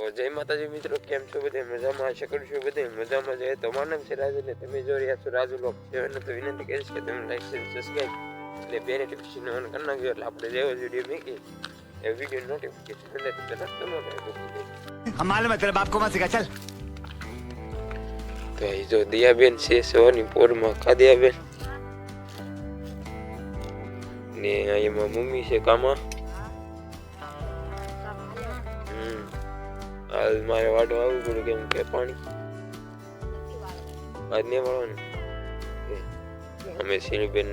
જય માતાજી મિત્રો કેમ છો બધે? મજામાં આશા કરું છું બધે મજામાં જઈએ તો માનમ છે રાજુ ને તમે જો રહ્યા છો રાજુ લોક છે. અને તો વિનંતી કરીશ કે તમે લાઈક શેર સબસ્ક્રાઈબ એટલે બે નોટિફિકેશન ઓન કરી નાખ્યો એટલે આપણે જેવો વીડિયો મૂકીએ એ વીડિયો નોટિફિકેશન એટલે તરત તમારે મૂકી માલુમ તેરા બાપ કો માં સિખા ચાલ. તો એ જો દિયાબેન છે સવાની પોરમાં કાદિયાબેન ને એમાં મમ્મી છે કામાં. હાલ મારે વાટો આવવું પડ્યું કેમ કે પાણી. આજ નહીં વાળવાનું અમે શીલબેન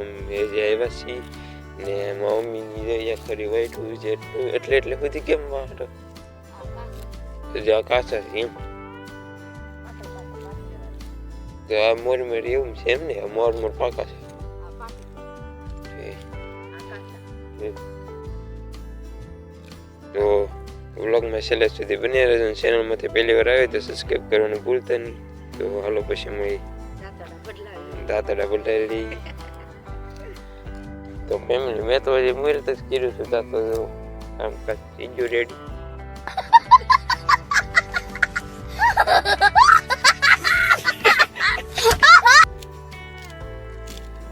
અમે જે આવ્યા છીએ ને મમ્મી જગ્યા ખરી વાઈટું છે એટલું એટલે એટલે સુધી કેમ વાટો? જે કાચા છે એમ. તો આ મોર મોર એવું છે એમ ને આ મોર મોર પાકા. છે વ્લોગમાં છેલ્લે સુધી બની રહેજો ચેનલમાંથી પહેલી વાર આવે તો સબસ્ક્રાઈબ કરવાનું ભૂલતા નહીં તો હાલો પછી મળી દાતડા બદલાવી તો ફેમિલી મેં તો હજી મુહૂર્ત જ કર્યું છું દાતો તો કાંઈ રેડી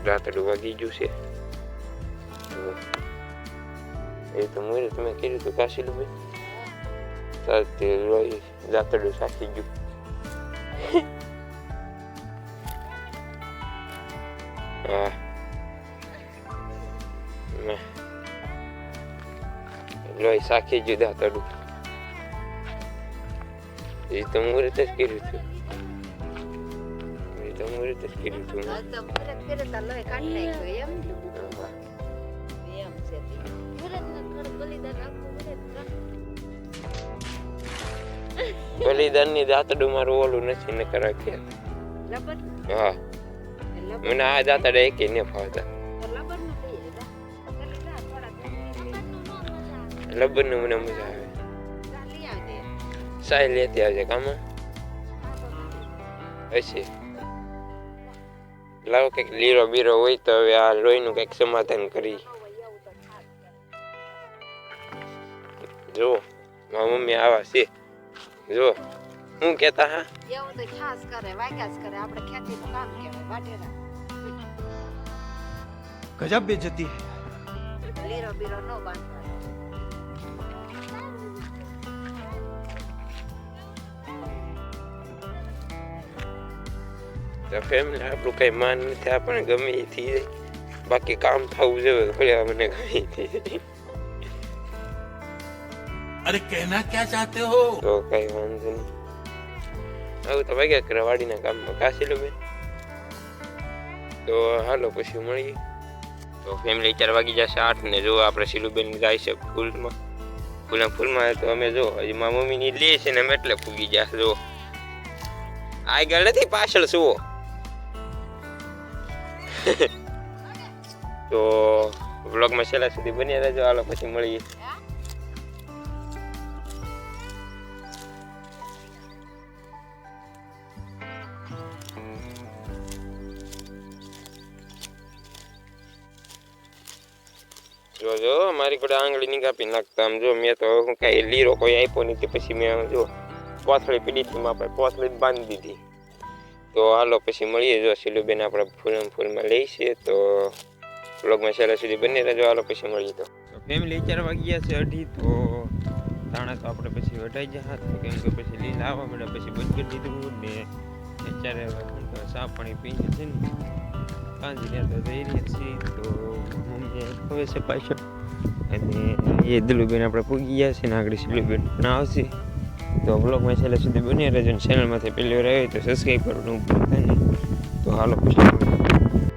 રાતડું વાગી ગયું છે એ તો મુહૂર્ત મેં કર્યું હતું કાશીલું ભાઈ સાથે લોહી રાતડું સાચી ગયું હા લોહી સાખી ગયું દાતડું એ તો મુહૂર્ત જ કર્યું હતું એ તો મુહૂર્ત જ કર્યું હતું બલિદાનની દાતડું મારું ઓલું નથી ને કરાકે હા. મને આ દાતડા એકે ને ફાવતા. લબ્બનનું મને મજા આવે. સાઈ લેતી આવજે કામાં. પછી. લાવો કંઈક લીરો બીરો હોય તો હવે આ લોહીનું કંઈક સમાધાન કરી. જો મારા મમ્મી આવા છે. જો હું કેતા હા? એવું તો ખાસ કરે વાગ્યા કરે. આપણે ખેતીનું કામ કહેવાય વાટેરા ગજબ બેજતી લીરો બીરો નો બાંધવાનો. ફેમિલી આપણું કઈ માન નથી આપણે ગમે એ થઈ બાકી કામ થવું જોઈએ ભલે મને ગમે अरे कहना क्या चाहते हो તો કઈ વાંધો નહીં આવું તો વાગ્યા કરે વાડીના કામમાં કાશી બેન તો હાલો પછી મળીએ તો ફેમિલી ચાર વાગી જશે આઠ ને જો આપણે શીલુબેન જાય છે ફૂલમાં ફૂલમાં ફૂલમાં તો અમે જો હજી મારા મમ્મીની લે છે ને અમે એટલે ફૂગી જશે જો આગળ નથી પાછળ સુવો તો વ્લોગમાં છેલ્લા સુધી બન્યા રહેજો હાલો પછી મળીએ જો જો, મારી કોડે આંગળી નહીં કાપી નાખતા આમ જો, મેં તો હું કઈ લીરો કોઈ આપ્યો નહીં પછી મેં, જો, પોથળી પીડી હતી આપણે પોથળી બાંધી દીધી. તો હાલો, પછી મળીએ. જો સિલુબેન આપણે ફૂલમ ફૂલમાં લઈ તો બ્લોગમાં છેલ્લા સુધી બની રહેજો. હાલો, પછી મળીએ તો. ફેમિલી ચાર વાગ્યા છે અઢી, તો તાણા તો આપણે પછી વટાઈ ગયા કેમ કે પછી લીલા આવવા મળે પછી બંધ કરી દીધું ને અત્યારે ચા પાણી પીને છે ને રહ્યા તો જઈ તો મમ્મી હવે છે પાછળ. અને એ દિલુબેન આપણે પૂગી ગયા છે ને આગળ શિલુબેન પણ આવશે. તો બ્લોગમાં છેલ્લે સુધી બની રહેજો અને ચેનલમાંથી પહેલી વાર આવે તો સબસ્ક્રાઈબ કરવાનું ભૂલતા નહીં. તો હાલો પછી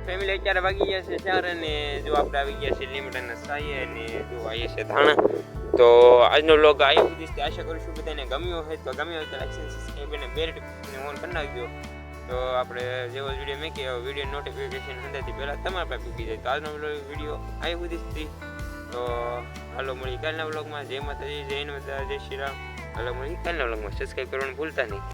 ફેમિલી અત્યારે વાગી ગયા છે ચાર અને જો આપણે આવી ગયા છે લીમડાના સાયે અને જો આવીએ છે ધાણા. તો આજનો લોગ આવ્યો સુધી આશા કરું છું બધાને ગમ્યો હોય તો ગમ્યો હોય તો લાઈક સબસ્ક્રાઈબ અને બેલ ઓન કરી નાખજો. તો આપણે જેવો વીડિયો મેં એવો વીડિયો નોટિફિકેશન અંદરથી પહેલાં તમારા પાસે પૂકી જાય. તો આજનો વીડિયો આવી બધી સુધી તો હાલો મળી કાલના બ્લોગમાં જય માતાજી, જય માતા જય શ્રી રામ. હાલો મળી કાલના બ્લોગમાં સબસ્ક્રાઈબ કરવાનું ભૂલતા નહીં.